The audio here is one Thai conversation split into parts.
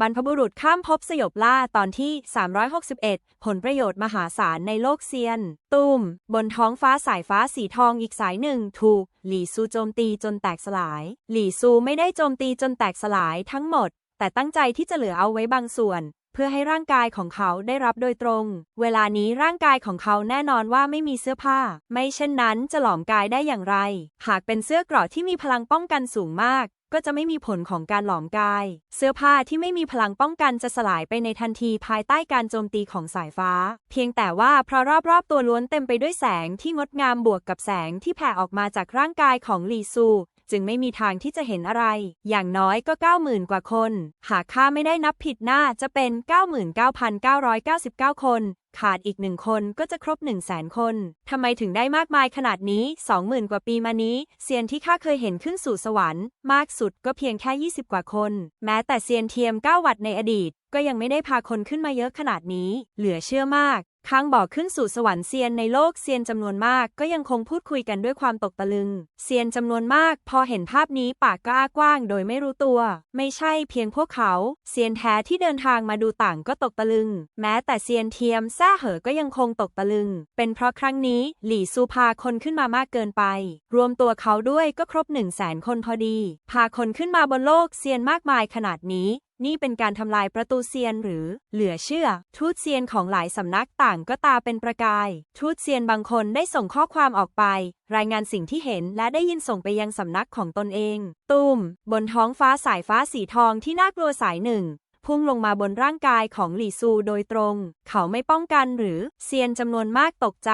บรรพบุรุษข้ามภพสยบล่าตอนที่ 361 ผลประโยชน์มหาศาลในโลกเซียนตูมบนท้องฟ้าสายฟ้าสีทองอีกสายหนึ่ง ถูก หลี่ซูโจมตีจนแตกสลาย หลี่ซูไม่ได้โจมตีจนแตกสลายทั้งหมด แต่ตั้งใจที่จะเหลือเอาไว้บางส่วน เพื่อให้ร่างกายของเขาได้รับโดยตรง เวลานี้ร่างกายของเขาแน่นอนว่าไม่มีเสื้อผ้า ไม่เช่นนั้นจะหลอมกายได้อย่างไร หากเป็นเสื้อเกราะที่มีพลังป้องกันสูงมาก ก็จะไม่มีผลของการหลอมกาย เสื้อผ้าที่ไม่มีพลังป้องกันจะสลายไปในทันทีภายใต้การโจมตีของสายฟ้า เพียงแต่ว่าเพราะรอบๆตัวล้วนเต็มไปด้วยแสงที่งดงามบวกกับแสงที่แผ่ออกมาจากร่างกายของลีซู จึงไม่มีทางที่จะเห็นอะไร อย่างน้อยก็ 90,000 กว่าคน หากข้าไม่ได้นับผิดหน้าจะเป็น 99,999 คน ขาดอีกหนึ่งคนก็จะครบ 1 0 0 0 0แสนคน ทำไมถึงได้มากมายขนาดนี้ 20,000 กว่าปีมานี้เซียนที่ข้าเคยเห็นขึ้นสู่สวรรค์ มากสุดก็เพียงแค่ 20 กว่าคน แม้แต่เซียนเทียม 9 วัดในอดีต ก็ยังไม่ได้พาคนขึ้นมาเยอะขนาดนี้ เหลือเชื่อมาก ข้างบอกขึ้นสู่สวรรค์เซียนในโลกเซียนจำนวนมากก็ยังคงพูดคุยกันด้วยความตกตะลึง เซียนจำนวนมาก พอเห็นภาพนี้ปากก็อ้ากว้างโดยไม่รู้ตัว ไม่ใช่เพียงพวกเขา เซียนแท้ที่เดินทางมาดูต่างก็ตกตะลึง แม้แต่เซียนเทียมแซ่เหอก็ยังคงตกตะลึง เป็นเพราะครั้งนี้หลี่ซูพาคนขึ้นมามากเกินไป รวมตัวเขาด้วยก็ครบหนึ่งแสนคนพอดี พาคนขึ้นมาบนโลกเซียนมากมายขนาดนี้ นี่เป็นการทำลายประตูเซียนหรือ เหลือเชื่อ ทูตเซียนของหลายสำนักต่างก็ตาเป็นประกาย ทูตเซียนบางคนได้ส่งข้อความออกไป รายงานสิ่งที่เห็นและได้ยินส่งไปยังสำนักของตนเองตูมบนท้องฟ้าสายฟ้าสีทองที่น่ากลัวสายหนึ่ง พุ่งลงมาบนร่างกายของหลี่ซูโดยตรง เขาไม่ป้องกันหรือเซียนจำนวนมากตกใจ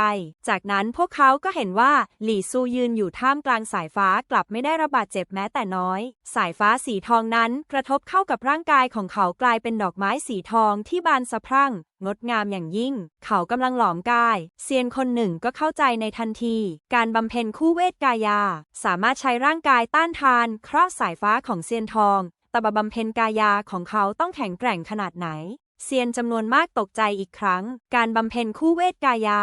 จากนั้นพวกเขาก็เห็นว่าหลี่ซูยืนอยู่ท่ามกลางสายฟ้ากลับไม่ได้ระบาดเจ็บแม้แต่น้อย สายฟ้าสีทองนั้นกระทบเข้ากับร่างกายของเขากลายเป็นดอกไม้สีทองที่บานสะพรั่งงดงามอย่างยิ่ง เขากำลังหลอมกาย เซียนคนหนึ่งก็เข้าใจในทันที การบำเพ็ญคู่เวทกายา สามารถใช้ร่างกายต้านทาน เคราะห์สายฟ้าของเซียนทอง ตบบำเพ็ญกายาของเขาต้องแข็งแกร่งขนาดไหน เซียนจำนวนมากตกใจอีกครั้ง การบำเพ็ญคู่เวทกายา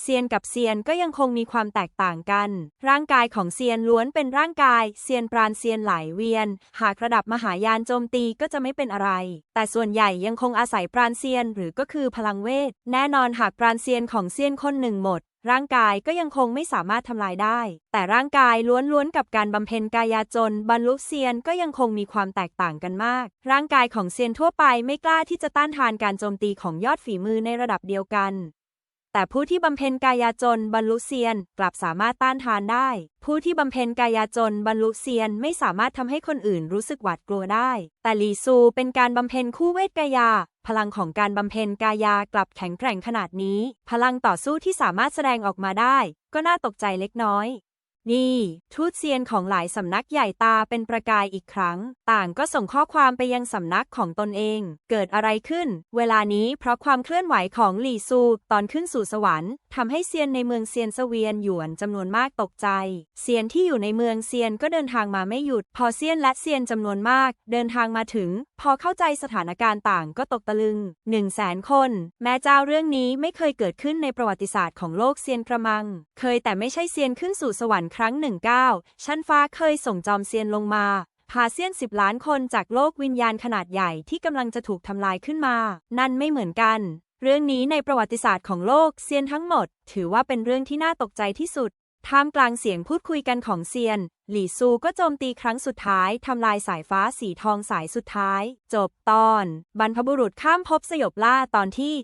เซียนกับเซียนก็ยังคงมีความแตกต่างกัน ร่างกายของเซียนล้วนเป็นร่างกาย เซียนปราณเซียนไหลเวียน หากระดับมหายานโจมตีก็จะไม่เป็นอะไร แต่ส่วนใหญ่ยังคงอาศัยปราณเซียนหรือก็คือพลังเวท แน่นอนหากปราณเซียนของเซียนคนหนึ่งหมดร่างกายก็ยังคงไม่สามารถทำลายได้ แต่ร่างกายล้วนๆกับการบำเพ็ญกายาจน บรรลุเซียนก็ยังคงมีความแตกต่างกันมาก ร่างกายของเซียนทั่วไปไม่กล้าที่จะต้านทานการโจมตีของยอดฝีมือในระดับเดียวกัน แต่ผู้ที่บำเพ็ญกายาจนบรรลุเซียนกลับสามารถต้านทานได้ ผู้ที่บำเพ็ญกายาจนบรรลุเซียนไม่สามารถทำให้คนอื่นรู้สึกหวาดกลัวได้ แต่ลีซูเป็นการบำเพ็ญคู่เวทกายา พลังของการบำเพ็ญกายากลับแข็งแกร่งขนาดนี้ พลังต่อสู้ที่สามารถแสดงออกมาได้ ก็น่าตกใจเล็กน้อย นี่ ทูตเซียนของหลายสำนักใหญ่ตาเป็นประกายอีกครั้ง ต่างก็ส่งข้อความไปยังสำนักของตนเอง เกิดอะไรขึ้น เวลานี้เพราะความเคลื่อนไหวของหลี่ซู ตอนขึ้นสู่สวรรค์ทำให้เซียนในเมืองเซียนเสวียนหยวนจำนวนมากตกใจ เซียนที่อยู่ในเมืองเซียนก็เดินทางมาไม่หยุด พอเซียนและเซียนจำนวนมาก เดินทางมาถึง พอเข้าใจสถานการณ์ต่างก็ตกตะลึงหนึ่งแสนคน แม้เจ้าเรื่องนี้ไม่เคยเกิดขึ้นในประวัติศาสตร์ของโลกเซียนกระมัง เคยแต่ไม่ใช่เซียนขึ้นสู่สวรรค์ครั้งหนึ่งก้าชั้นฟ้าเคยส่งจอมเซียนลงมาพาเซียนสิบล้านคนจากโลกวิญญาณขนาดใหญ่ที่กำลังจะถูกทำลายขึ้นมา นั่นไม่เหมือนกัน เรื่องนี้ในประวัติศาสตร์ของโลกเซียนทั้งหมด ถือว่าเป็นเรื่องที่น่าตกใจที่สุด ท่ามกลางเสียงพูดคุยกันของเซียน หลี่ซูก็โจมตีครั้งสุดท้ายทำลายสายฟ้าสีทองสายสุดท้าย จบตอน บรรพบุรุษข้ามภพสยบล่าตอนที่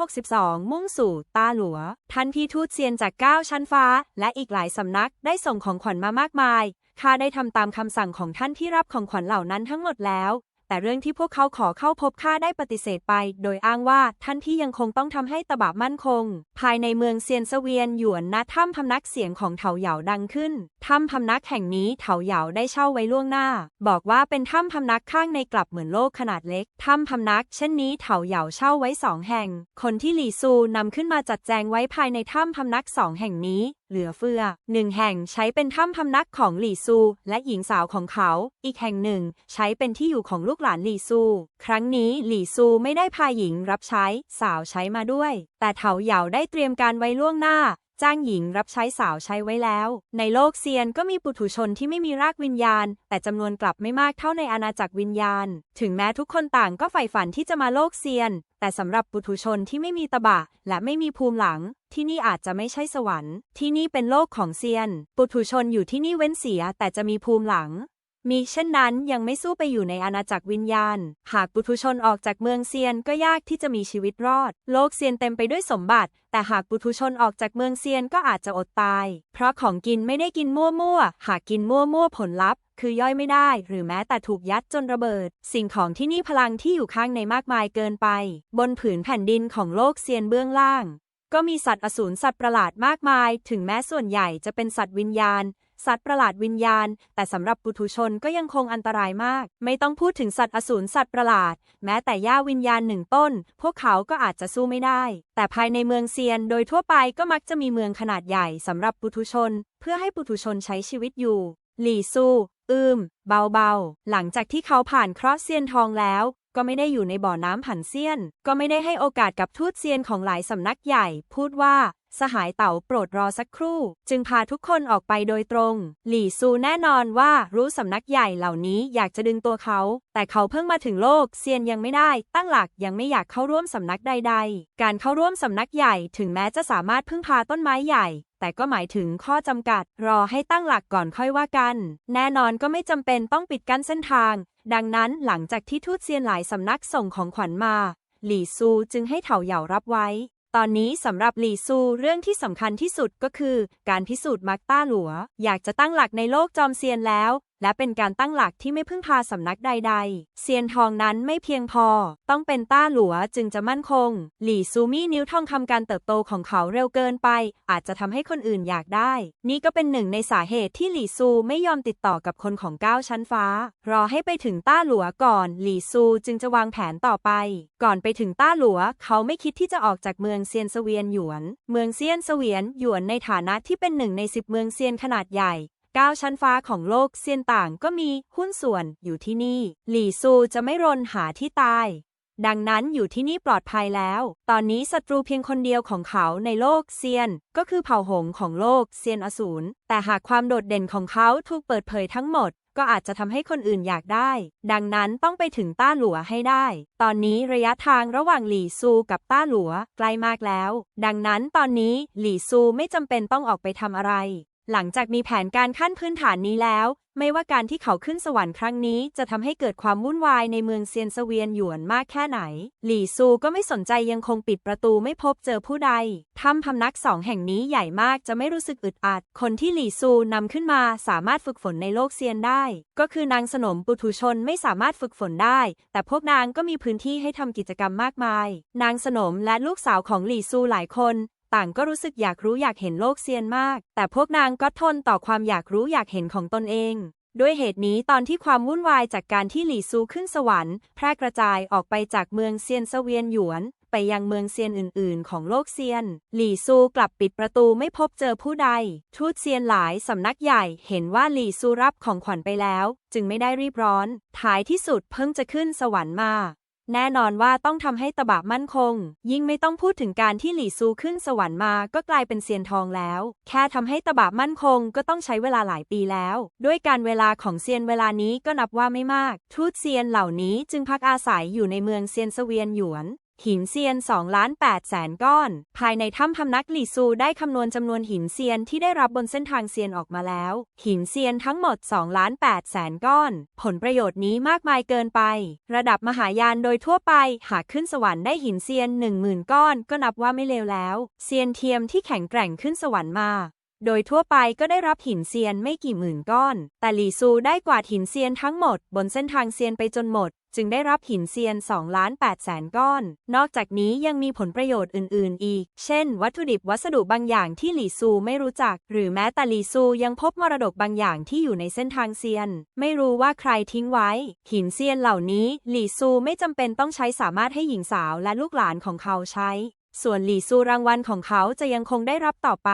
362 มุ่งสู่ตาหลัว ท่านพี่ทูตเซียนจากเก้าชั้นฟ้า และอีกหลายสำนักได้ส่งของขวัญมามากมายข้าได้ทำตามคำสั่งของท่านที่รับของขวัญเหล่านั้นทั้งหมดแล้ว แต่เรื่องที่พวกเขาขอเข้าพบข้าได้ปฏิเสธไป โดยอ้างว่าท่านที่ยังคงต้องทำให้ตบะมั่นคง ภายในเมืองเซียนเสวียนหยวนณถ้ำพำนักเสียงของเถาเหยาดังขึ้น ถ้ำพำนักแห่งนี้เถาเหยาได้เช่าไว้ล่วงหน้า บอกว่าเป็นถ้ำพำนักข้างในกลับเหมือนโลกขนาดเล็ก ถ้ำพำนัก เช่นนี้เถาเหยาเช่าไว้สองแห่ง คนที่หลี่ซูนำขึ้นมาจัดแจงไว้ภายในถ้ำพำนักสองแห่งนี้เหลือเฟือ หนึ่งแห่งใช้เป็นถ้ำพำนักของหลี่ซู และหญิงสาวของเขา อีกแห่งหนึ่ง ใช้เป็นที่อยู่ของลูกหลานหลี่ซู ครั้งนี้หลี่ซูไม่ได้พาหญิงรับใช้สาวใช้มาด้วย แต่เถาเหยาได้เตรียมการไว้ล่วงหน้า จ้างหญิงรับใช้สาวใช้ไว้แล้ว ในโลกเซียนก็มีปุถุชนที่ไม่มีรากวิญญาณ แต่จำนวนกลับไม่มากเท่าในอาณาจักรวิญญาณ ถึงแม้ทุกคนต่างก็ใฝ่ฝันที่จะมาโลกเซียน แต่สำหรับปุถุชนที่ไม่มีตบะ และไม่มีภูมิหลัง ที่นี่อาจจะไม่ใช่สวรรค์ ที่นี่เป็นโลกของเซียน ปุถุชนอยู่ที่นี่เว้นเสียแต่จะมีภูมิหลัง มีเช่นนั้นยังไม่สู้ไปอยู่ในอาณาจักรวิญญาณ หากปุถุชนออกจากเมืองเซียนก็ยากที่จะมีชีวิตรอด โลกเซียนเต็มไปด้วยสมบัติ แต่หากปุถุชนออกจากเมืองเซียนก็อาจจะอดตาย เพราะของกินไม่ได้กินมั่วๆ หากกินมั่วๆผลลัพธ์คือย่อยไม่ได้ หรือแม้แต่ถูกยัดจนระเบิด สิ่งของที่นี่พลังที่อยู่ข้างในมากมายเกินไป บนผืนแผ่นดินของโลกเซียนเบื้องล่าง ก็มีสัตว์อสูรสัตว์ประหลาดมากมาย ถึงแม้ส่วนใหญ่จะเป็นสัตว์วิญญาณ สัตว์ประหลาดวิญญาณ แต่สำหรับปุถุชนก็ยังคงอันตรายมาก ไม่ต้องพูดถึงสัตว์อสูรสัตว์ประหลาด แม้แต่หญ้าวิญญาณหนึ่งต้น พวกเขาก็อาจจะสู้ไม่ได้ แต่ภายในเมืองเซียนโดยทั่วไปก็มักจะมีเมืองขนาดใหญ่สำหรับปุถุชน เพื่อให้ปุถุชนใช้ชีวิตอยู่ หลี่ซูอืม เบาๆ หลังจากที่เขาผ่านเคราะห์เซียนทองแล้ว ก็ไม่ได้อยู่ในบ่อน้ำผันเซียน ก็ไม่ได้ให้โอกาสกับทูตเซียนของหลายสำนักใหญ่ พูดว่า สหายเต่าโปรดรอสักครู่ จึงพาทุกคนออกไปโดยตรง หลี่ซูแน่นอนว่ารู้สำนักใหญ่เหล่านี้อยากจะดึงตัวเขา แต่เขาเพิ่งมาถึงโลกเซียนยังไม่ได้ ตั้งหลักยังไม่อยากเข้าร่วมสำนักใด ๆ การเข้าร่วมสำนักใหญ่ถึงแม้จะสามารถพึ่งพาต้นไม้ใหญ่แต่ก็หมายถึงข้อจำกัด รอให้ตั้งหลักก่อนค่อยว่ากัน แน่นอนก็ไม่จำเป็นต้องปิดกั้นเส้นทาง ดังนั้นหลังจากที่ทูตเซียนหลายสำนักส่งของขวัญมา หลี่ซูจึงให้เถาเหย่ารับไว้ ตอนนี้สำหรับหลีซูเรื่องที่สำคัญที่สุดก็คือ การพิสูจน์มักต้าหลัว อยากจะตั้งหลักในโลกจอมเซียนแล้ว และเป็นการตั้งหลักที่ไม่พึ่งพาสำนักใดๆ เซียนทองนั้นไม่เพียงพอ ต้องเป็นต้าหลัวจึงจะมั่นคง หลี่ซูมี่นิ้วทองคำการเติบโตของเขาเร็วเกินไป อาจจะทำให้คนอื่นอยากได้ นี่ก็เป็นหนึ่งในสาเหตุที่หลี่ซูไม่ยอมติดต่อกับคนของก้าวชั้นฟ้า รอให้ไปถึงต้าหลัวก่อน หลี่ซูจึงจะวางแผนต่อไป ก่อนไปถึงต้าหลัว เขาไม่คิดที่จะออกจากเมืองเซียนเสวียนหยวน เมืองเซียนเสวียนหยวนในฐานะที่เป็นหนึ่งในสิบเมืองเซียนขนาดใหญ่ ก้าวชั้นฟ้าของโลกเซียนต่างก็มีหุ้นส่วนอยู่ที่นี่ หลี่ซูจะไม่รนหาที่ตาย ดังนั้นอยู่ที่นี่ปลอดภัยแล้ว ตอนนี้ศัตรูเพียงคนเดียวของเขาในโลกเซียน ก็คือเผ่าหงของโลกเซียนอสูร แต่หากความโดดเด่นของเขาถูกเปิดเผยทั้งหมดก็อาจจะทำให้คนอื่นอยากได้ ดังนั้นต้องไปถึงต้าหลัวให้ได้ ตอนนี้ระยะทางระหว่างหลี่ซูกับต้าหลัวใกล้มากแล้ว ดังนั้นตอนนี้หลี่ซูไม่จำเป็นต้องออกไปทำอะไร หลังจากมีแผนการขั้นพื้นฐานนี้แล้ว ไม่ว่าการที่เขาขึ้นสวรรค์ครั้งนี้จะทำให้เกิดความวุ่นวายในเมืองเซียนสเวียนหยวนมากแค่ไหน หลี่ซูก็ไม่สนใจยังคงปิดประตูไม่พบเจอผู้ใดถ้ำพำนักสองแห่งนี้ใหญ่มากจะไม่รู้สึกอึดอัด คนที่หลี่ซูนำขึ้นมาสามารถฝึกฝนในโลกเซียนได้ ก็คือนางสนมปุถุชนไม่สามารถฝึกฝนได้ แต่พวกนางก็มีพื้นที่ให้ทำกิจกรรมมากมาย นางสนมและลูกสาวของหลี่ซูหลายคน ต่างก็รู้สึกอยากรู้อยากเห็นโลกเซียนมาก แต่พวกนางก็ทนต่อความอยากรู้อยากเห็นของตนเอง ด้วยเหตุนี้ตอนที่ความวุ่นวายจากการที่หลี่ซูขึ้นสวรรค์ แพร่กระจายออกไปจากเมืองเซียนเสเวียนหยวน ไปยังเมืองเซียนอื่น ๆ ของโลกเซียน หลี่ซูกลับปิดประตูไม่พบเจอผู้ใด ทูตเซียนหลายสำนักใหญ่เห็นว่าหลี่ซูรับของขวัญไปแล้ว จึงไม่ได้รีบร้อน ท้ายที่สุดเพิ่งจะขึ้นสวรรค์มา แน่นอนว่าต้องทำให้ตบะมั่นคง ยิ่งไม่ต้องพูดถึงการที่หลี่ซูขึ้นสวรรค์มาก็กลายเป็นเซียนทองแล้ว แค่ทำให้ตบะมั่นคงก็ต้องใช้เวลาหลายปีแล้ว ด้วยการเวลาของเซียนเวลานี้ก็นับว่าไม่มาก ทูตเซียนเหล่านี้จึงพักอาศัยอยู่ในเมืองเซียนสเวียนหยวน หินเซียน2ล้าน8แสนก้อน ภายในถ้ำพำนักหลี่ซูได้คำนวณจำนวนหินเซียนที่ได้รับบนเส้นทางเซียนออกมาแล้ว หินเซียนทั้งหมด2ล้าน8แสนก้อน ผลประโยชน์นี้มากมายเกินไป ระดับมหายานโดยทั่วไป หากขึ้นสวรรค์ได้หินเซียน 10,000 ก้อน ก็นับว่าไม่เลวแล้ว เซียนเทียมที่แข็งแกร่งขึ้นสวรรค์มา โดยทั่วไปก็ได้รับหินเซียนไม่กี่หมื่นก้อน แต่หลี่ซูได้กวาดหินเซียนทั้งหมด บนเส้นทางเซียนไปจนหมด จึงได้รับหินเซียน2ล้าน8แสนก้อน นอกจากนี้ยังมีผลประโยชน์อื่น ๆ อีก เช่น วัตถุดิบวัสดุบางอย่างที่หลี่ซูไม่รู้จัก หรือแม้แต่หลี่ซูยังพบมรดกบางอย่างที่อยู่ในเส้นทางเซียน ไม่รู้ว่าใครทิ้งไว้ หินเซียนเหล่านี้หลี่ซูไม่จำเป็นต้องใช้สามารถให้หญิงสาวและลูกหลานของเขาใช้ ส่วนหลี่ซูรางวัลของเขาจะยังคงได้รับต่อไป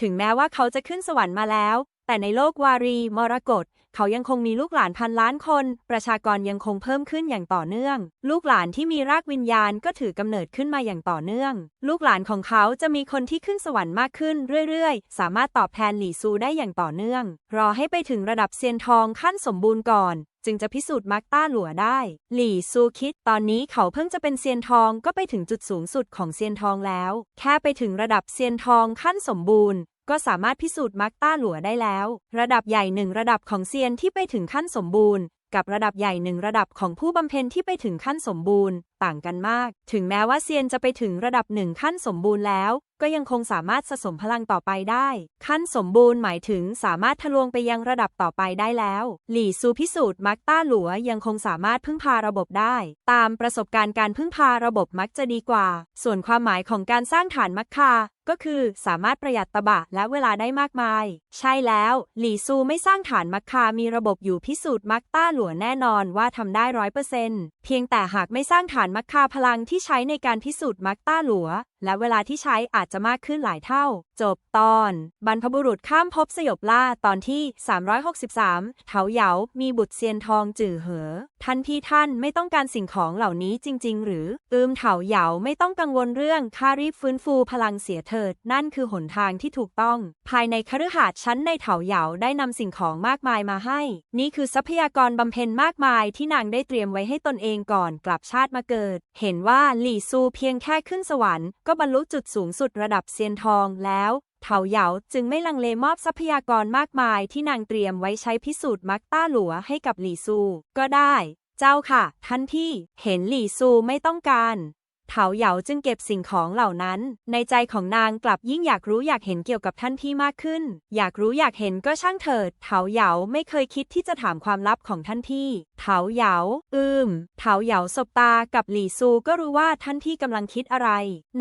ถึงแม้ว่าเขาจะขึ้นสวรรค์มาแล้ว แต่ในโลกวารี มรกตเขายังคงมีลูกหลานพันล้านคน ประชากรยังคงเพิ่มขึ้นอย่างต่อเนื่อง ลูกหลานที่มีรากวิญญาณก็ถือกำเนิดขึ้นมาอย่างต่อเนื่อง ลูกหลานของเขาจะมีคนที่ขึ้นสวรรค์มากขึ้นเรื่อยๆ สามารถตอบแทนหลี่ซูได้อย่างต่อเนื่อง รอให้ไปถึงระดับเซียนทองขั้นสมบูรณ์ก่อน จึงจะพิสูจน์มักต้าหลัวได้ หลี่ซูคิด ตอนนี้เขาเพิ่งจะเป็นเซียนทองก็ไปถึงจุดสูงสุดของเซียนทองแล้ว แค่ไปถึงระดับเซียนทองขั้นสมบูรณ์ก็สามารถพิสูจน์มักต้าหลัวได้แล้ว ระดับใหญ่หนึ่งระดับของเซียนที่ไปถึงขั้นสมบูรณ์ กับระดับใหญ่หนึ่งระดับของผู้บำเพ็ญที่ไปถึงขั้นสมบูรณ์ ต่างกันมาก ถึงแม้ว่าเซียนจะไปถึงระดับหนึ่งขั้นสมบูรณ์แล้ว ก็ยังคงสามารถสะสมพลังต่อไปได้ ขั้นสมบูรณ์หมายถึงสามารถทะลวงไปยังระดับต่อไปได้แล้ว หลี่ซูพิสูจน์มักต้าหลัวยังคงสามารถพึ่งพาระบบได้ ตามประสบการณ์การพึ่งพาระบบมักจะดีกว่า ส่วนความหมายของการสร้างฐานมักคา ก็คือสามารถประหยัดตะบะและเวลาได้มากมาย ใช่แล้ว หลี่ซูไม่สร้างฐานมักคามีระบบอยู่พิสูจน์มักต้าหลัวแน่นอนว่าทำได้ร้อยเปอร์เซ็นต์เพียงแต่หากไม่สร้างฐานมักคาพลังที่ใช้ในการพิสูจน์มักต้าหลัวและเวลาที่ใช้อาจจะมากขึ้นหลายเท่า จบตอน บรรพบุรุษข้ามภพสยบล่าตอนที่ 363 เถาเหยา มีบุตรเซียนทองจื่อเหอ ท่านพี่ท่านไม่ต้องการสิ่งของเหล่านี้จริง ๆ หรือ อืมเถาเหยาไม่ต้องกังวลเรื่องค่ารีบฟื้นฟูพลังเสียเถิด นั่นคือหนทางที่ถูกต้อง ภายในคฤหาสน์ชั้นในเถาเหยาได้นำสิ่งของมากมายมาให้ นี่คือทรัพยากรบำเพ็ญมากมายที่นางได้เตรียมไว้ให้ตนเองก่อนกลับชาติมาเกิด เห็นว่าหลี่ซูเพียงแค่ขึ้นสวรรค์ก็บรรลุจุดสูงสุดระดับเซียนทองแล้วเถาเหยาจึงไม่ลังเลมอบทรัพยากรมากมายที่นางเตรียมไว้ใช้พิสูจน์มักต้าหลัวให้กับหลี่ซู ก็ได้ เจ้าค่ะ ท่านที่เห็นหลี่ซูไม่ต้องการ เถาเหยาจึงเก็บสิ่งของเหล่านั้น ในใจของนางกลับยิ่งอยากรู้อยากเห็นเกี่ยวกับท่านพี่มากขึ้น อยากรู้อยากเห็นก็ช่างเถิด เถาเหยาไม่เคยคิดที่จะถามความลับของท่านพี่เถาเหยาอืมเถาเหยาสบตากับหลี่ซูก็รู้ว่าท่านพี่กำลังคิดอะไร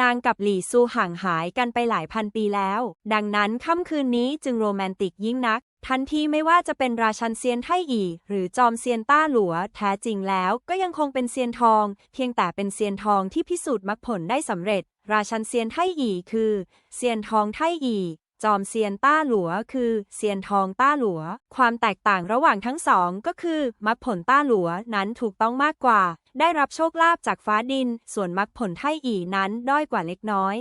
นางกับหลี่ซูห่างหายกันไปหลายพันปีแล้ว ดังนั้นค่ำคืนนี้จึงโรแมนติกยิ่งนัก ทันทีไม่ว่าจะเป็นราชันเซียนไทอีหรือจอมเซียนต้าหลัว แท้จริงแล้วก็ยังคงเป็นเซียนทอง เพียงแต่เป็นเซียนทองที่พิสูจน์มรรคผลได้สำเร็จ ราชันเซียนไทอีคือ เซียนทองไทอีจอมเซียนต้าหลัว คือ เซียนทองต้าหลัว ความแตกต่างระหว่างทั้งสองก็คือมรรคผลต้าหลัวนั้นถูกต้องมากกว่า ได้รับโชคลาภจากฟ้าดิน ส่วนมรรคผลไทอีนั้นด้อยกว่าเล็กน้อย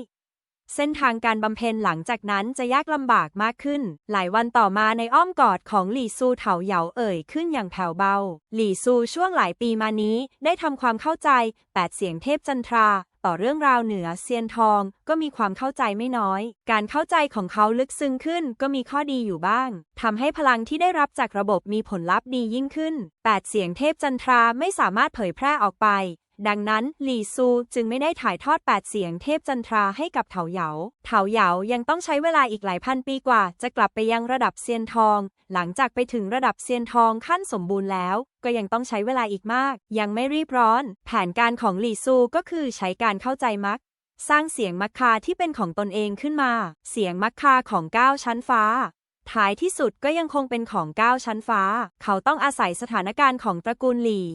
เส้นทางการบำเพ็ญหลังจากนั้นจะยากลำบากมากขึ้น หลายวันต่อมาในอ้อมกอดของหลี่ซูเถาเหยาเอ่ยขึ้นอย่างแผ่วเบา หลี่ซูช่วงหลายปีมานี้ได้ทำความเข้าใจแปดเสียงเทพจันทรา ต่อเรื่องราวเหนือเซียนทองก็มีความเข้าใจไม่น้อย การเข้าใจของเขาลึกซึ้งขึ้นก็มีข้อดีอยู่บ้างทำให้พลังที่ได้รับจากระบบมีผลลัพธ์ดียิ่งขึ้นแปดเสียงเทพจันทราไม่สามารถเผยแพร่ออกไป ดังนั้นหลี่ซูจึงไม่ได้ถ่ายทอดแปดเสียงเทพจันทราให้กับเถาเหยา เถาเหยายังต้องใช้เวลาอีกหลายพันปีกว่า จะกลับไปยังระดับเซียนทอง หลังจากไปถึงระดับเซียนทองขั้นสมบูรณ์แล้ว ก็ยังต้องใช้เวลาอีกมาก ยังไม่รีบร้อน แผนการของหลี่ซูก็คือใช้การเข้าใจมักสร้างเสียงมักคาที่เป็นของตนเองขึ้นมา เสียงมักคาของก้าวชั้นฟ้าท้ายที่สุดก็ยังคงเป็นของก้าวชั้นฟ้า เขาต้องอาศัยสถานการณ์ของตระกูลหลี่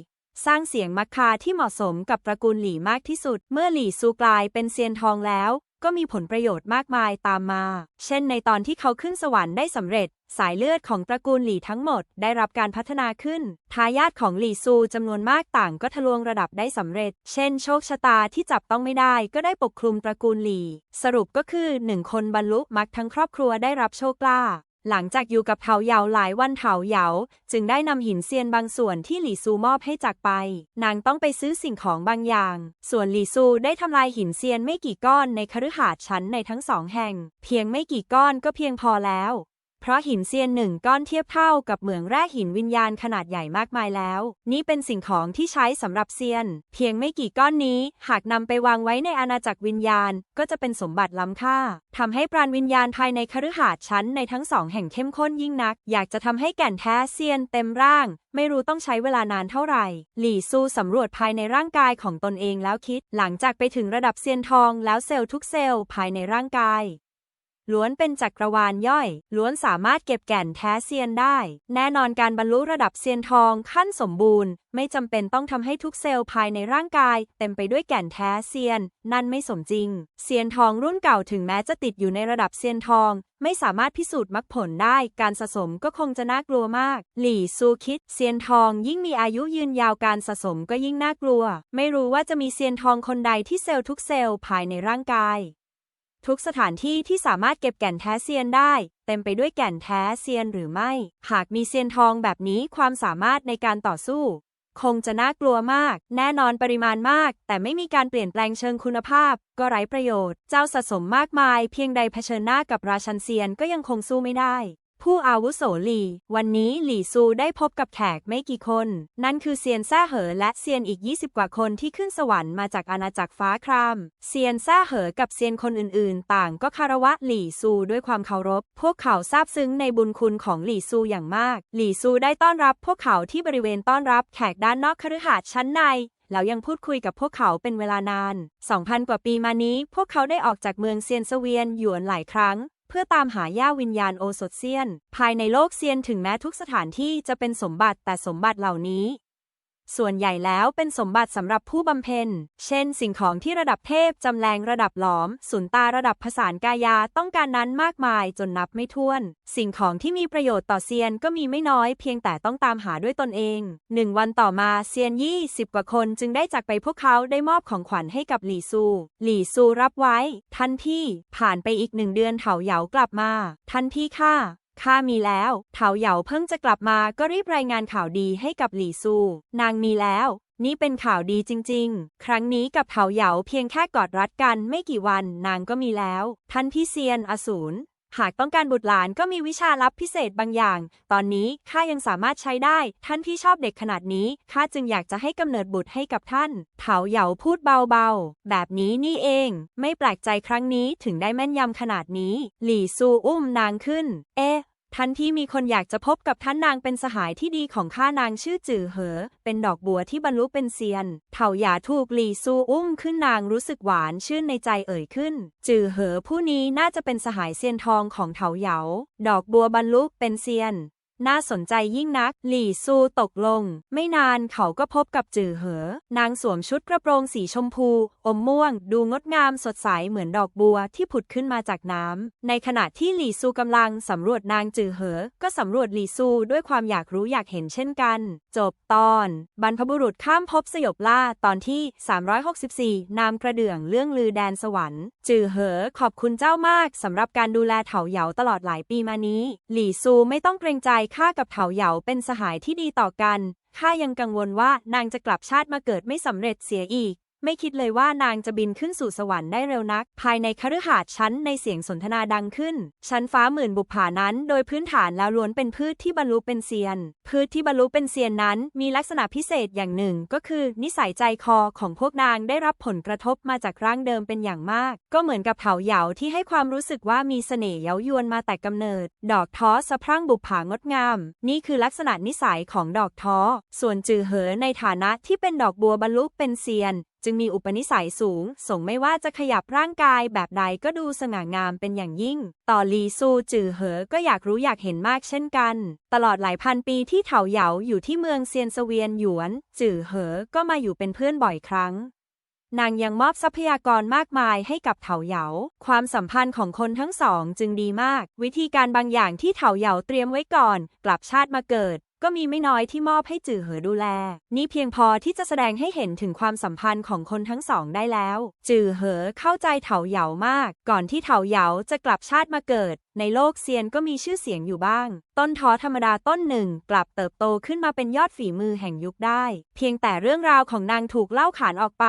สร้างเสียงมักคาที่เหมาะสมกับตระกูลหลี่มากที่สุด เมื่อหลี่ซูกลายเป็นเซียนทองแล้ว ก็มีผลประโยชน์มากมายตามมา เช่นในตอนที่เขาขึ้นสวรรค์ได้สำเร็จ สายเลือดของตระกูลหลี่ทั้งหมดได้รับการพัฒนาขึ้น ทายาทของหลี่ซูจำนวนมากต่างก็ทะลวงระดับได้สำเร็จ เช่นโชคชะตาที่จับต้องไม่ได้ก็ได้ปกคลุมตระกูลหลี่ สรุปก็คือหนึ่งคนบรรลุมักทั้งครอบครัวได้รับโชคลาภ หลังจากอยู่กับเถาเหยาหลายวันเถาเหยาจึงได้นำหินเซียนบางส่วนที่หลี่ซูมอบให้จากไป นางต้องไปซื้อสิ่งของบางอย่าง ส่วนหลี่ซูได้ทำลายหินเซียนไม่กี่ก้อนในคฤหาสน์ชั้นในทั้งสองแห่ง เพียงไม่กี่ก้อนก็เพียงพอแล้ว เพราะหินเซียนหนึ่งก้อนเทียบเท่ากับเหมืองแร่หินวิญญาณขนาดใหญ่มากมายแล้ว นี่เป็นสิ่งของที่ใช้สำหรับเซียน เพียงไม่กี่ก้อนนี้ หากนำไปวางไว้ในอาณาจักรวิญญาณ ก็จะเป็นสมบัติล้ำค่าทำให้ปราณวิญญาณภายในคฤหาสน์ชั้นในทั้งสองแห่งเข้มข้นยิ่งนัก อยากจะทำให้แก่นแท้เซียนเต็มร่าง ไม่รู้ต้องใช้เวลานานเท่าไหร่ หลี่ซูสำรวจภายในร่างกายของตนเองแล้วคิด หลังจากไปถึงระดับเซียนทองแล้วเซลล์ทุกเซลล์ภายในร่างกาย ล้วนเป็นจักรวาลย่อย ล้วนสามารถเก็บแก่นแท้เซียนได้ แน่นอนการบรรลุระดับเซียนทองขั้นสมบูรณ์ ไม่จำเป็นต้องทำให้ทุกเซลล์ภายในร่างกาย เต็มไปด้วยแก่นแท้เซียน นั่นไม่สมจริง เซียนทองรุ่นเก่าถึงแม้จะติดอยู่ในระดับเซียนทอง ไม่สามารถพิสูจน์มรรคผลได้ การสะสมก็คงจะน่ากลัวมาก หลี่ซูคิดเซียนทองยิ่งมีอายุยืนยาวการสะสมก็ยิ่งน่ากลัว ไม่รู้ว่าจะมีเซียนทองคนใดที่เซลล์ทุกเซลล์ภายในร่างกาย ทุกสถานที่ที่สามารถเก็บแก่นแท้เซียนได้ เต็มไปด้วยแก่นแท้เซียนหรือไม่ หากมีเซียนทองแบบนี้ความสามารถในการต่อสู้ คงจะน่ากลัวมาก แน่นอนปริมาณมาก แต่ไม่มีการเปลี่ยนแปลงเชิงคุณภาพ ก็ไร้ประโยชน์ เจ้าสะสมมากมาย เพียงใดเผชิญหน้ากับราชันเซียนก็ยังคงสู้ไม่ได้ ผู้อาวุโสหลี่ วันนี้หลี่ซูได้พบกับแขกไม่กี่คน นั่นคือเซียนซ่เหอและเซียนอีก 20 กว่าคนที่ขึ้นสวรรค์มาจากอาณาจักรฟ้าคราม เซียนซ่เหอกับเซียนคนอื่นๆ ต่างก็คารวะหลี่ซูด้วยความเคารพ พวกเขาซาบซึ้งในบุญคุณของหลี่ซูอย่างมาก หลี่ซูได้ต้อนรับพวกเขาที่บริเวณต้อนรับแขกด้านนอกคฤหาสน์ชั้นในแล้วยังพูดคุยกับพวกเขาเป็นเวลานาน 2,000 กว่าปีมานี้ พวกเขาได้ออกจากเมืองเซียนเสเวียนหยวนหลายครั้ง เพื่อตามหาย่าวิญญาณโอสถเซียน ภายในโลกเซียนถึงแม้ทุกสถานที่จะเป็นสมบัติแต่สมบัติเหล่านี้ ส่วนใหญ่แล้วเป็นสมบัติสำหรับผู้บำเพ็ญ เช่น สิ่งของที่ระดับเทพ จำแรงระดับหลอม สุนตาระดับผสานกายาต้องการนั้นมากมายจนนับไม่ถ้วน สิ่งของที่มีประโยชน์ต่อเซียนก็มีไม่น้อยเพียงแต่ต้องตามหาด้วยตนเองหนึ่งวันต่อมาเซียนยี่สิบกว่าคนจึงได้จากไปพวกเขาได้มอบของขวัญให้กับหลี่ซู หลี่ซูรับไว้ทันที่ ผ่านไปอีกหนึ่งเดือนเถาเหยากลับมาทันที่ค่ะ ข้ามีแล้วเถาเหยาเพิ่งจะกลับมาก็รีบรายงานข่าวดีให้กับหลี่ซู นางมีแล้ว นี่เป็นข่าวดีจริง ๆ ครั้งนี้กับเถาเหยาเพียงแค่กอดรัดกันไม่กี่วันนางก็มีแล้ว ท่านพี่เซียนอสูรหากต้องการบุตรหลานก็มีวิชาลับพิเศษบางอย่าง ตอนนี้ข้ายังสามารถใช้ได้ ท่านพี่ชอบเด็กขนาดนี้ ข้าจึงอยากจะให้กำเนิดบุตรให้กับท่าน เถาเหยาพูดเบาๆ แบบนี้นี่เอง ไม่แปลกใจครั้งนี้ถึงได้แม่นยำขนาดนี้ หลี่ซูอุ้มนางขึ้น เอ๊ะ ทันที่มีคนอยากจะพบกับท่านนางเป็นสหายที่ดีของข้านางชื่อจือเหอ เป็นดอกบัวที่บรรลุเป็นเซียน เถาหยาถูกหลี่ซูอุ้มขึ้นนางรู้สึกหวานชื่นในใจเอ่ยขึ้น จือเหอผู้นี้น่าจะเป็นสหายเซียนทองของเถาเหยา ดอกบัวบรรลุเป็นเซียน น่าสนใจยิ่งนัก หลี่ซูตกลง ไม่นานเขาก็พบกับจือเหอ นางสวมชุดกระโปรงสีชมพู อมม่วง ดูงดงามสดใสเหมือนดอกบัวที่ผุดขึ้นมาจากน้ำ ในขณะที่หลี่ซูกำลังสำรวจนางจือเหอ ก็สำรวจหลี่ซูด้วยความอยากรู้อยากเห็นเช่นกัน จบตอน บรรพบุรุษข้ามภพสยบล่าตอนที่ 364 นามกระเดื่องเรื่องลือแดนสวรรค์ จือเหอ ขอบคุณเจ้ามากสำหรับการดูแลเถาเหยาตลอดหลายปีมานี้ หลี่ซูไม่ต้องเกรงใจข้ากับเถาเหยาเป็นสหายที่ดีต่อกันข้ายังกังวลว่านางจะกลับชาติมาเกิดไม่สำเร็จเสียอีก ไม่คิดเลยว่านางจะบินขึ้นสู่สวรรค์ได้เร็วนัก ภายในคฤหาสน์ชั้นในเสียงสนทนาดังขึ้น ชั้นฟ้าหมื่นบุปผานั้น โดยพื้นฐานแล้วล้วนเป็นพืชที่บรรลุเป็นเซียน พืชที่บรรลุเป็นเซียนนั้น มีลักษณะพิเศษอย่างหนึ่ง ก็คือ นิสัยใจคอของพวกนางได้รับผลกระทบมาจากร่างเดิมเป็นอย่างมาก ก็เหมือนกับเถาเหยาที่ให้ความรู้สึกว่ามีเสน่ห์เย้ายวนมาแต่กำเนิด ดอกท้อสะพรั่งบุปผางดงาม นี่คือลักษณะนิสัยของดอกท้อ ส่วนจือเหอในฐานะที่เป็นดอกบัวบรรลุเป็นเซียน จึงมีอุปนิสัยสูง ส่งไม่ว่าจะขยับร่างกายแบบใดก็ดูสง่างามเป็นอย่างยิ่ง ต่อลีซูจือเหอ ก็อยากรู้อยากเห็นมากเช่นกัน ตลอดหลายพันปีที่เถาเหยาอยู่ที่เมืองเซียนเสเวียนหยวน จือเหอ ก็มาอยู่เป็นเพื่อนบ่อยครั้ง นางยังมอบทรัพยากรมากมายให้กับเถาเหยา ความสัมพันธ์ของคนทั้งสองจึงดีมาก วิธีการบางอย่างที่เถาเหยาเตรียมไว้ก่อน กลับชาติมาเกิด ก็มีไม่น้อยที่มอบให้จือเหอดูแล นี่เพียงพอที่จะแสดงให้เห็นถึงความสัมพันธ์ของคนทั้งสองได้แล้ว จือเหอเข้าใจเถาเหยามาก ก่อนที่เถาเหยาจะกลับชาติมาเกิด ในโลกเซียนก็มีชื่อเสียงอยู่บ้าง ต้นท้อธรรมดาต้นหนึ่ง กลับเติบโตขึ้นมาเป็นยอดฝีมือแห่งยุคได้ เพียงแต่เรื่องราวของนางถูกเล่าขานออกไป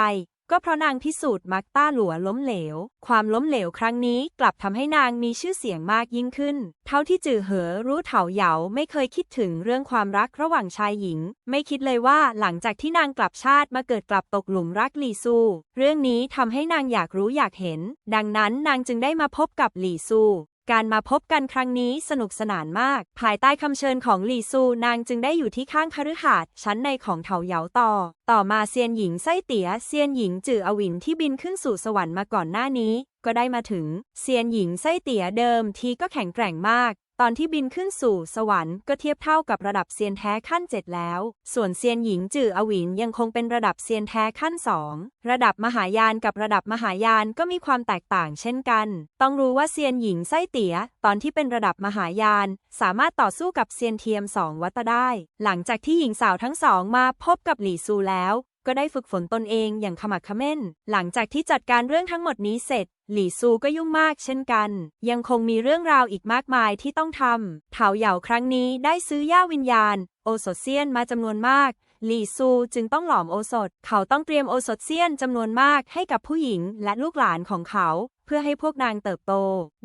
ก็เพราะนางพิสูจน์มักต้าหลัวล้มเหลว ความล้มเหลวครั้งนี้กลับทำให้นางมีชื่อเสียงมากยิ่งขึ้น เท่าที่จือเหอรู้เถาเหยาไม่เคยคิดถึงเรื่องความรักระหว่างชายหญิง ไม่คิดเลยว่าหลังจากที่นางกลับชาติมาเกิดกลับตกหลุมรักหลี่ซู เรื่องนี้ทำให้นางอยากรู้อยากเห็น ดังนั้นนางจึงได้มาพบกับหลี่ซู การมาพบกันครั้งนี้สนุกสนานมาก ภายใต้คำเชิญของหลี่ซูนางจึงได้อยู่ที่ข้างคฤหาสน์ชั้นในของเถาเหยาต่อ ต่อมาเซียนหญิงไส้เตี๋ยเซียนหญิงจืออวินที่บินขึ้นสู่สวรรค์มาก่อนหน้านี้ ก็ได้มาถึง เซียนหญิงไส้เตี๋ยเดิมทีก็แข็งแกร่งมาก ตอนที่บินขึ้นสู่สวรรค์ก็เทียบเท่ากับระดับเซียนแท้ขั้นเจ็ดแล้ว ส่วนเซียนหญิงจื่ออวินยังคงเป็นระดับเซียนแท้ขั้นสองระดับมหายานกับระดับมหายานก็มีความแตกต่างเช่นกัน ต้องรู้ว่าเซียนหญิงไส้เตี๋ย ตอนที่เป็นระดับมหายาน สามารถต่อสู้กับเซียนเทียมสองวัตได้ หลังจากที่หญิงสาวทั้งสองมาพบกับหลี่ซูแล้ว ก็ได้ฝึกฝนตนเองอย่างขมักเขม้น หลังจากที่จัดการเรื่องทั้งหมดนี้เสร็จ หลี่ซูก็ยุ่งมากเช่นกัน ยังคงมีเรื่องราวอีกมากมายที่ต้องทำเถาเหย่าครั้งนี้ได้ซื้อย่าวิญญาณ โอสถเซียนมาจำนวนมากหลี่ซูจึงต้องหลอมโอสถ เขาต้องเตรียมโอสถเซียนจำนวนมากให้กับผู้หญิงและลูกหลานของเขา เพื่อให้พวกนางเติบโต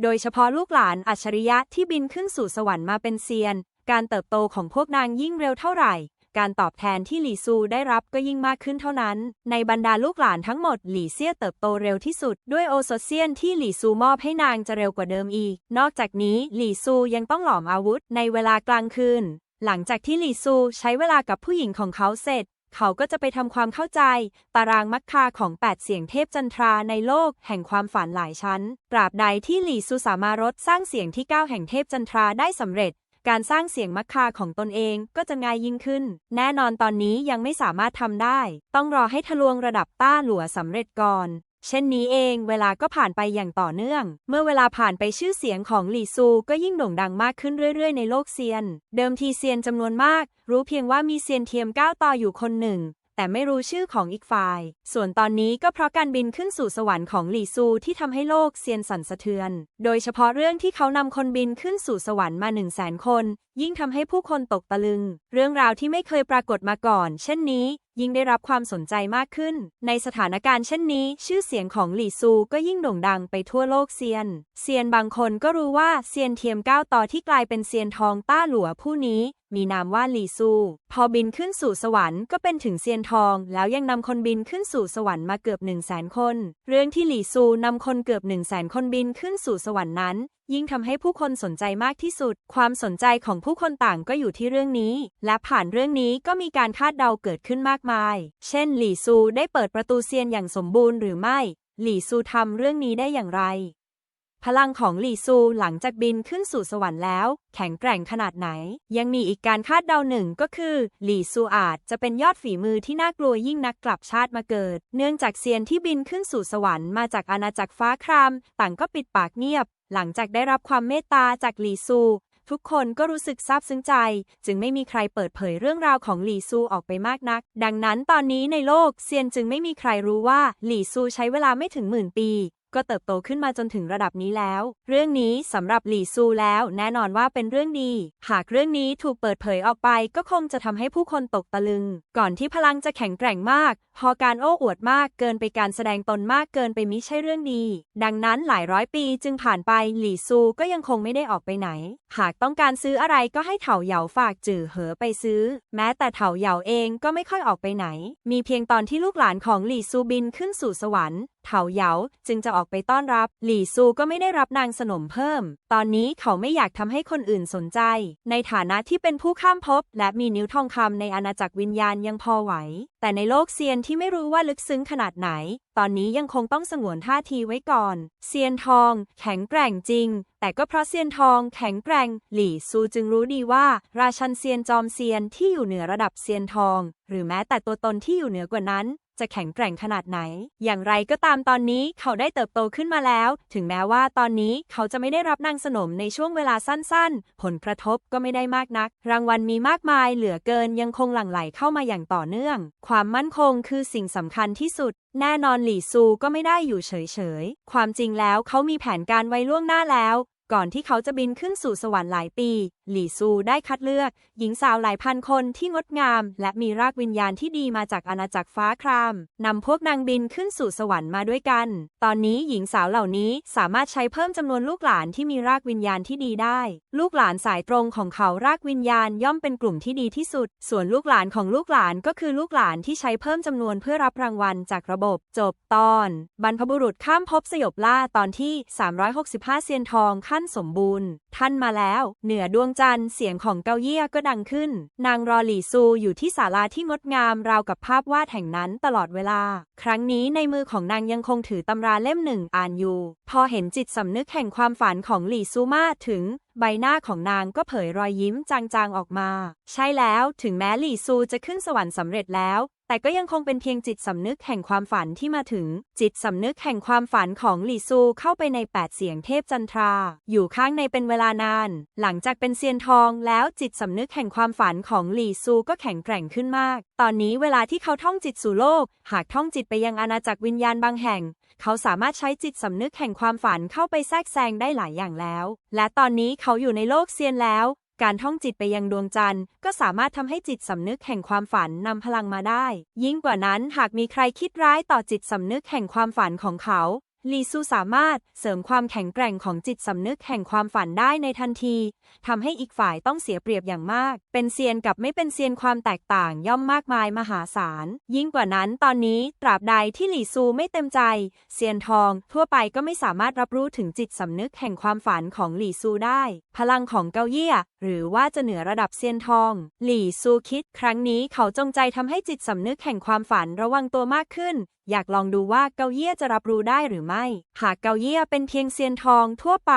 โดยเฉพาะลูกหลานอัจฉริยะที่บินขึ้นสู่สวรรค์มาเป็นเซียน การเติบโตของพวกนางยิ่งเร็วเท่าไหร่ การตอบแทนที่หลี่ซูได้รับก็ยิ่งมากขึ้นเท่านั้น ในบรรดาลูกหลานทั้งหมดหลี่เซี่ยเติบโตเร็วที่สุด ด้วยโอโซเซียนที่หลี่ซูมอบให้นางจะเร็วกว่าเดิมอีก นอกจากนี้หลี่ซูยังต้องหลอมอาวุธในเวลากลางคืน หลังจากที่หลี่ซูใช้เวลากับผู้หญิงของเขาเสร็จเขาก็จะไปทำความเข้าใจ ตารางมักคาของ 8 เสียงเทพจันทราในโลกแห่งความฝันหลายชั้น ตราบใดที่หลี่ซูสามารถรถสร้างเสียงที่ 9 แห่งเทพจันทราได้สำเร็จ การสร้างเสียงมักคาของตนเองก็จะง่ายยิ่งขึ้น แน่นอนตอนนี้ยังไม่สามารถทำได้ ต้องรอให้ทะลวงระดับต้าหลัวสำเร็จก่อน เช่นนี้เองเวลาก็ผ่านไปอย่างต่อเนื่อง เมื่อเวลาผ่านไปชื่อเสียงของหลี่ซูก็ยิ่งโด่งดังมากขึ้นเรื่อยๆ ในโลกเซียน เดิมทีเซียนจำนวนมาก รู้เพียงว่ามีเซียนเทียมก้าวต่ออยู่คนหนึ่ง แต่ไม่รู้ชื่อของอีกฝ่าย ส่วนตอนนี้ก็เพราะการบินขึ้นสู่สวรรค์ของหลี่ซูที่ทำให้โลกเซียนสั่นสะเทือน โดยเฉพาะเรื่องที่เขานำคนบินขึ้นสู่สวรรค์มาหนึ่งแสนคน ยิ่งทำให้ผู้คนตกตะลึง เรื่องราวที่ไม่เคยปรากฏมาก่อน เช่นนี้ยิ่งได้รับความสนใจมากขึ้น ในสถานการณ์เช่นนี้ ชื่อเสียงของหลี่ซูก็ยิ่งโด่งดังไปทั่วโลกเซียน เซียนบางคนก็รู้ว่าเซียนเทียมก้าวต่อที่กลายเป็นเซียนทองต้าหลัวผู้นี้ มีนามว่าหลี่ซู พอบินขึ้นสู่สวรรค์ก็เป็นถึงเซียนทอง แล้วยังนำคนบินขึ้นสู่สวรรค์มาเกือบหนึ่งแสนคน เรื่องที่หลี่ซูนำคนเกือบหนึ่งแสนคนบินขึ้นสู่สวรรค์นั้น ยิ่งทำให้ผู้คนสนใจมากที่สุด ความสนใจของผู้คนต่างก็อยู่ที่เรื่องนี้ และผ่านเรื่องนี้ก็มีการคาดเดาเกิดขึ้นมากมาย เช่น หลี่ซูได้เปิดประตูเซียนอย่างสมบูรณ์หรือไม่ หลี่ซูทำเรื่องนี้ได้อย่างไร พลังของหลี่ซูหลังจากบินขึ้นสู่สวรรค์แล้ว แข็งแกร่งขนาดไหน ยังมีอีกการคาดเดาหนึ่งก็คือ หลี่ซูอาจจะเป็นยอดฝีมือที่น่ากลัวยิ่งนักกลับชาติมาเกิด เนื่องจากเซียนที่บินขึ้นสู่สวรรค์มาจากอาณาจักรฟ้าคราม ต่างก็ปิดปากเงียบ หลังจากได้รับความเมตตาจากหลี่ซูทุกคนก็รู้สึกซาบซึ้งใจ จึงไม่มีใครเปิดเผยเรื่องราวของหลี่ซูออกไปมากนัก ดังนั้นตอนนี้ในโลกเซียนจึงไม่มีใครรู้ว่าหลี่ซูใช้เวลาไม่ถึงหมื่นปี ก็เติบโตขึ้นมาจนถึงระดับนี้แล้ว เรื่องนี้สำหรับหลี่ซูแล้ว แน่นอนว่าเป็นเรื่องดี หากเรื่องนี้ถูกเปิดเผยออกไปก็คงจะทำให้ผู้คนตกตะลึง ก่อนที่พลังจะแข็งแกร่งมาก พอการโอ้อวดมากเกินไปการแสดงตนมากเกินไปมิใช่เรื่องดี ดังนั้นหลายร้อยปีจึงผ่านไปหลี่ซูก็ยังคงไม่ได้ออกไปไหน หากต้องการซื้ออะไรก็ให้เถาเหยาฝากจื่อเหอไปซื้อ แม้แต่เถาเหยาเองก็ไม่ค่อยออกไปไหน มีเพียงตอนที่ลูกหลานของหลี่ซูบินขึ้นสู่สวรรค์เถาเหยาจึงจะออกไปต้อนรับ หลี่ซูก็ไม่ได้รับนางสนมเพิ่ม ตอนนี้เขาไม่อยากทำให้คนอื่นสนใจ ในฐานะที่เป็นผู้ข้ามภพและมีนิ้วทองคำในอาณาจักรวิญญาณยังพอไหว แต่ในโลกเซียนที่ไม่รู้ว่าลึกซึ้งขนาดไหน ตอนนี้ยังคงต้องสงวนท่าทีไว้ก่อน เซียนทอง แข็งแกร่งจริง แต่ก็เพราะเซียนทองแข็งแกร่ง หลี่ซูจึงรู้ดีว่า ราชันเซียนจอมเซียนที่อยู่เหนือระดับเซียนทอง หรือแม้แต่ตัวตนที่อยู่เหนือกว่านั้น จะแข็งแกร่งขนาดไหน อย่างไรก็ตามตอนนี้เขาได้เติบโตขึ้นมาแล้ว ถึงแม้ว่าตอนนี้เขาจะไม่ได้รับนางสนมในช่วงเวลาสั้นๆ ผลกระทบก็ไม่ได้มากนัก รางวัลมีมากมายเหลือเกินยังคงหลั่งไหลเข้ามาอย่างต่อเนื่อง ความมั่นคงคือสิ่งสำคัญที่สุด แน่นอนหลี่ซูก็ไม่ได้อยู่เฉยๆ ความจริงแล้วเขามีแผนการไว้ล่วงหน้าแล้ว ก่อนที่เขาจะบินขึ้นสู่สวรรค์หลายปี หลี่ซูได้คัดเลือก หญิงสาวหลายพันคนที่งดงาม และมีรากวิญญาณที่ดีมาจากอาณาจักรฟ้าครามนำพวกนางบินขึ้นสู่สวรรค์มาด้วยกัน ตอนนี้หญิงสาวเหล่านี้สามารถใช้เพิ่มจำนวนลูกหลานที่มีรากวิญญาณที่ดีได้ ลูกหลานสายตรงของเขารากวิญญาณย่อมเป็นกลุ่มที่ดีที่สุด ส่วนลูกหลานของลูกหลานก็คือลูกหลานที่ใช้เพิ่มจำนวนเพื่อรับรางวัลจากระบบ จบตอน บรรพบุรุษข้ามภพสยบล่าตอนที่ 365 เซียนทองขั้นสมบูรณ์ ท่านมาแล้ว เหนือดวงจันทร์เสียงของเกาเยี่ยก็ดังขึ้น นางรอหลี่ซูอยู่ที่ศาลาที่งดงามราวกับภาพวาดแห่งนั้นตลอดเวลา ครั้งนี้ในมือของนางยังคงถือตำราเล่มหนึ่งอ่านอยู่ พอเห็นจิตสำนึกแห่งความฝันของหลี่ซูมาถึง ใบหน้าของนางก็เผยรอยยิ้มจางๆออกมา ใช่แล้วถึงแม้หลี่ซูจะขึ้นสวรรค์สำเร็จแล้ว แต่ก็ยังคงเป็นเพียงจิตสำนึกแห่งความฝันที่มาถึง จิตสำนึกแห่งความฝันของหลี่ซูเข้าไปในแปดเสียงเทพจันทรา อยู่ข้างในเป็นเวลานาน หลังจากเป็นเซียนทองแล้วจิตสำนึกแห่งความฝันของหลี่ซูก็แข็งแกร่งขึ้นมากตอนนี้เวลาที่เขาท่องจิตสู่โลก หากท่องจิตไปยังอาณาจักรวิญญาณบางแห่ง เขาสามารถใช้จิตสำนึกแห่งความฝันเข้าไปแทรกแซงได้หลายอย่างแล้ว และตอนนี้เขาอยู่ในโลกเซียนแล้ว การท่องจิตไปยังดวงจันทร์ ก็สามารถทำให้จิตสำนึกแห่งความฝันนำพลังมาได้ ยิ่งกว่านั้นหากมีใครคิดร้ายต่อจิตสำนึกแห่งความฝันของเขา ลีซูสามารถเสริมความแข็งแกร่งของจิตสำนึกแห่งความฝันได้ในทันทีทำให้อีกฝ่ายต้องเสียเปรียบอย่างมาก เป็นเซียนกับไม่เป็นเซียนความแตกต่างย่อมมากมายมหาศาล ยิ่งกว่านั้นตอนนี้ตราบใดที่หลี่ซูไม่เต็มใจ เซียนทอง ทั่วไปก็ไม่สามารถรับรู้ถึงจิตสำนึกแห่งความฝันของหลี่ซูได้ พลังของเกาเยี่ย หรือว่าจะเหนือระดับเซียนทอง หลี่ซูคิด ครั้งนี้เขาจงใจทำให้จิตสำนึกแห่งความฝันระวังตัวมากขึ้น อยากลองดูว่าเกาเยี่ยจะรับรู้ได้หรือไม่ หากเกาเยี่ยเป็นเพียงเซียนทองทั่วไป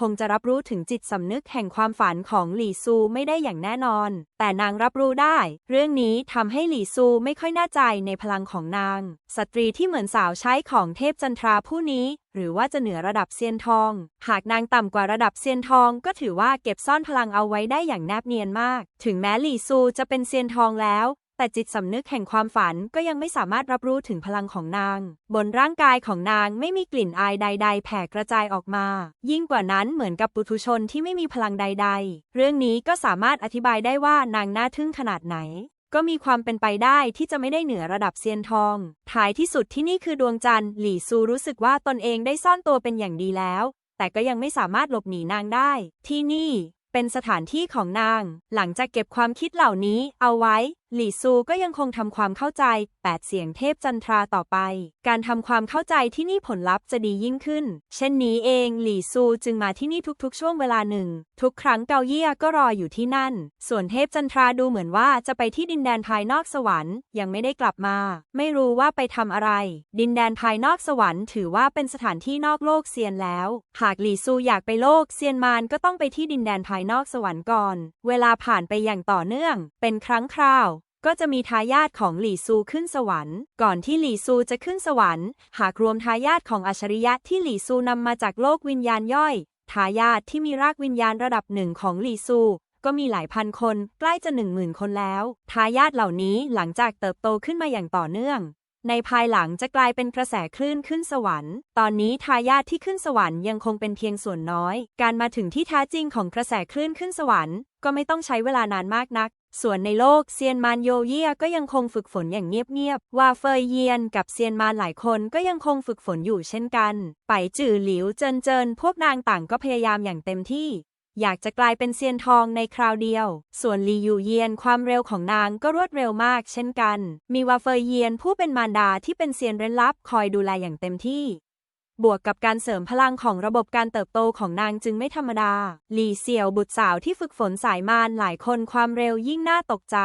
คงจะรับรู้ถึงจิตสำนึกแห่งความฝันของหลี่ซูไม่ได้อย่างแน่นอน แต่นางรับรู้ได้ เรื่องนี้ทำให้หลี่ซูไม่ค่อยแน่ใจในพลังของนาง สตรีที่เหมือนสาวใช้ของเทพจันทราผู้นี้หรือว่าจะเหนือระดับเซียนทอง หากนางต่ำกว่าระดับเซียนทองก็ถือว่าเก็บซ่อนพลังเอาไว้ได้อย่างแนบเนียนมาก ถึงแม้หลี่ซูจะเป็นเซียนทองแล้ว แต่จิตสำนึกแห่งความฝันก็ยังไม่สามารถรับรู้ถึงพลังของนาง บนร่างกายของนางไม่มีกลิ่นอายใด ๆ แผ่กระจายออกมา ยิ่งกว่านั้นเหมือนกับปุถุชนที่ไม่มีพลังใด ๆ เรื่องนี้ก็สามารถอธิบายได้ว่านางน่าทึ่งขนาดไหน ก็มีความเป็นไปได้ที่จะไม่ได้เหนือระดับเซียนทอง ท้ายที่สุดที่นี่คือดวงจันทร์หลี่ซูรู้สึกว่าตนเองได้ซ่อนตัวเป็นอย่างดีแล้ว แต่ก็ยังไม่สามารถหลบหนีนางได้ ที่นี่เป็นสถานที่ของนาง หลังจากเก็บความคิดเหล่านี้เอาไว้ หลี่ซูก็ยังคงทำความเข้าใจ 8 เสียงเทพจันทราต่อไป การทำความเข้าใจที่นี่ผลลัพธ์จะดียิ่งขึ้น เช่นนี้เองหลี่ซูจึงมาที่นี่ทุกๆ ช่วงเวลาหนึ่ง ทุกครั้งเกาเยี่ยก็รออยู่ที่นั่น ส่วนเทพจันทราดูเหมือนว่าจะไปที่ดินแดนภายนอกสวรรค์ ยังไม่ได้กลับมา ไม่รู้ว่าไปทำอะไร ดินแดนภายนอกสวรรค์ถือว่าเป็นสถานที่นอกโลกเซียนแล้ว หากหลี่ซูอยากไปโลกเซียนมานก็ต้องไปที่ดินแดนภายนอกสวรรค์ก่อน เวลาผ่านไปอย่างต่อเนื่อง เป็นครั้งคราว ก็จะมีทายาทของหลี่ซูขึ้นสวรรค์ ก่อนที่หลี่ซูจะขึ้นสวรรค์ หากรวมทายาทของอัจฉริยะที่หลี่ซูนำมาจากโลกวิญญาณย่อย ทายาทที่มีรากวิญญาณระดับหนึ่งของหลี่ซู ก็มีหลายพันคนใกล้จะหนึ่งหมื่นคนแล้ว ทายาทเหล่านี้หลังจากเติบโตขึ้นมาอย่างต่อเนื่อง ในภายหลังจะกลายเป็นกระแสคลื่นขึ้นสวรรค์ ตอนนี้ทายาทที่ขึ้นสวรรค์ยังคงเป็นเพียงส่วนน้อย การมาถึงที่แท้จริงของกระแสคลื่นขึ้นสวรรค์ ก็ไม่ต้องใช้เวลานานมากนัก ส่วนในโลกเซียนมานโยเยียก็ยังคงฝึกฝนอย่างเงียบๆว่าเฟยเยียนกับเซียนมานหลายคนก็ยังคงฝึกฝนอยู่เช่นกัน ไปจื่อหลิวเจินเจินพวกนางต่างก็พยายามอย่างเต็มที่ อยากจะกลายเป็นเซียนทองในคราวเดียว ส่วนลียูเยียนความเร็วของนางก็รวดเร็วมากเช่นกัน มีวาเฟยเยียนผู้เป็นมารดาที่เป็นเซียนเร้นลับคอยดูแลอย่างเต็มที่ บวกกับการเสริมพลังของระบบการเติบโตของนางจึงไม่ธรรมดา หลี่เสี่ยวบุตรสาวที่ฝึกฝนสายมารหลายคนความเร็วยิ่งน่าตกใจ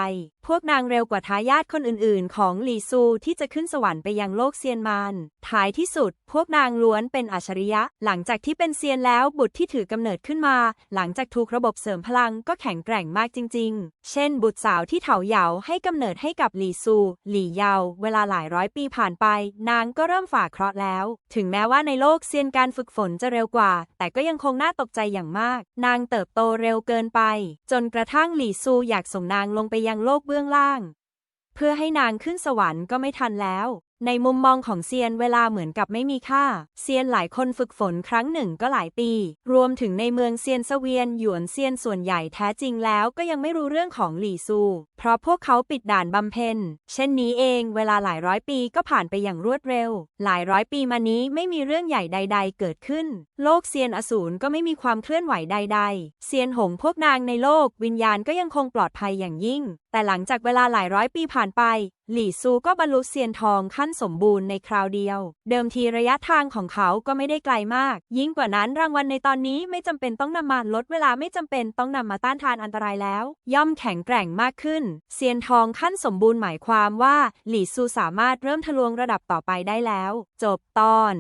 พวกนางเร็วกว่าทายาทคนอื่นๆ ของหลี่ซูที่จะขึ้นสวรรค์ไปยังโลกเซียนมารท้ายที่สุด พวกนางล้วนเป็นอัจฉริยะ หลังจากที่เป็นเซียนแล้วบุตรที่ถือกำเนิดขึ้นมา หลังจากถูกระบบเสริมพลังก็แข็งแกร่งมากจริง ๆ เช่น บุตรสาวที่เถาเหยาให้กำเนิดให้กับหลี่ซู หลี่เยา เวลาหลายร้อยปีผ่านไป นางก็เริ่มฝ่าเคราะห์แล้ว ถึงแม้ว่าในโลกเซียนการฝึกฝนจะเร็วกว่า แต่ก็ยังคงน่าตกใจอย่างมาก นางเติบโตเร็วเกินไป จนกระทั่งหลี่ซูอยากส่งนางลงไปยังโลกเบื้องล่าง เพื่อให้นางขึ้นสวรรค์ก็ไม่ทันแล้ว ในมุมมองของเซียนเวลาเหมือนกับไม่มีค่า เซียนหลายคนฝึกฝนครั้งหนึ่งก็หลายปี รวมถึงในเมืองเซียนเสเวียนหยวนเซียนส่วนใหญ่แท้จริงแล้วก็ยังไม่รู้เรื่องของหลี่ซู เพราะพวกเขาปิดด่านบำเพ็ญ เช่นนี้เองเวลาหลายร้อยปีก็ผ่านไปอย่างรวดเร็ว หลายร้อยปีมานี้ไม่มีเรื่องใหญ่ใด ๆ เกิดขึ้น โลกเซียนอสูรก็ไม่มีความเคลื่อนไหวใด ๆ เซียนหงพวกนางในโลกวิญญาณก็ยังคงปลอดภัยอย่างยิ่ง แต่หลังจากเวลาหลายร้อยปีผ่านไป หลี่ซูก็บรรลุเซียนทองขั้นสมบูรณ์ในคราวเดียว เดิมทีระยะทางของเขาก็ไม่ได้ไกลมาก ยิ่งกว่านั้นรางวัลในตอนนี้ไม่จำเป็นต้องนำมาลดเวลาไม่จำเป็นต้องนำมาต้านทานอันตรายแล้ว ย่อมแข็งแกร่งมากขึ้น เซียนทองขั้นสมบูรณ์หมายความว่า หลี่ซูสามารถเริ่มทะลวงระดับต่อไปได้แล้ว จบตอน